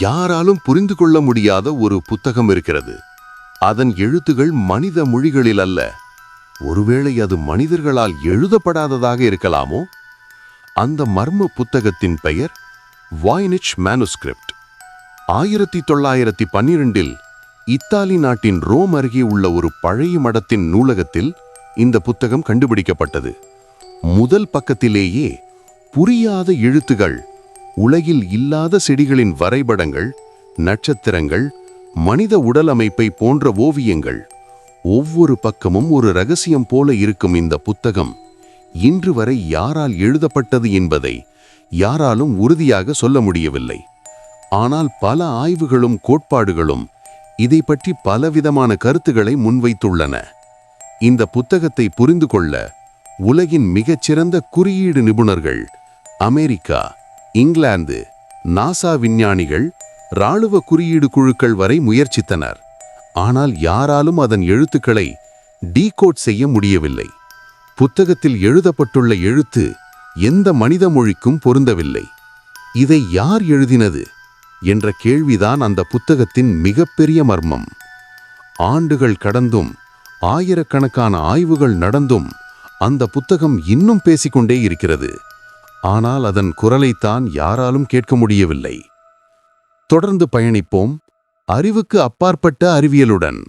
யாராலும் புரிந்து கொள்ள முடியாத ஒரு புத்தகம் இருக்கிறது. அதன் எழுத்துகள் மனித மொழிகளில் அல்ல. ஒருவேளை அது மனிதர்களால் எழுதப்படாததாக இருக்கலாமோ? அந்த மர்ம புத்தகத்தின் பெயர் வாய்னிச் மேனுஸ்கிரிப்ட் ஆயிரத்தி தொள்ளாயிரத்தி பன்னிரெண்டில் இத்தாலி நாட்டின் ரோம் அருகே உள்ள ஒரு பழைய மடத்தின் நூலகத்தில் இந்த புத்தகம் கண்டுபிடிக்கப்பட்டது. முதல் பக்கத்திலேயே புரியாத எழுத்துகள் உலகில் இல்லாத செடிகளின் வரைபடங்கள் நட்சத்திரங்கள் மனித உடல் அமைப்பை போன்ற ஓவியங்கள். ஒவ்வொரு பக்கமும் ஒரு ரகசியம் போல இருக்கும் இந்த புத்தகம். இன்று வரை யாரால் எழுதப்பட்டது என்பதை யாராலும் உறுதியாக சொல்ல முடியவில்லை. ஆனால் பல ஆய்வுகளும் கோட்பாடுகளும் இதை பற்றி பலவிதமான கருத்துக்களை முன்வைத்துள்ளன. இந்த புத்தகத்தை புரிந்து கொள்ள உலகின் மிகச்சிறந்த குறியீடு நிபுணர்கள் அமெரிக்கா இங்கிலாந்து நாசா விஞ்ஞானிகள் இராணுவ குறியீடு குழுக்கள் வரை முயற்சித்தனர். ஆனால் யாராலும் அதன் எழுத்துக்களை டீகோட் செய்ய முடியவில்லை. புத்தகத்தில் எழுதப்பட்டுள்ள எழுத்து எந்த மனித மொழிக்கும் பொருந்தவில்லை. இதை யார் எழுதினது? என்ற கேள்விதான் அந்த புத்தகத்தின் மிகப்பெரிய மர்மம். ஆண்டுகள் கடந்தும் ஆயிரக்கணக்கான ஆய்வுகள் நடந்தும் அந்த புத்தகம் இன்னும் பேசிக்கொண்டே இருக்கிறது. ஆனால் அதன் குரலைத்தான் யாராலும் கேட்க முடியவில்லை. தொடர்ந்து பயணிப்போம். அறிவுக்கு அப்பாற்பட்ட அறிவியலுடன்.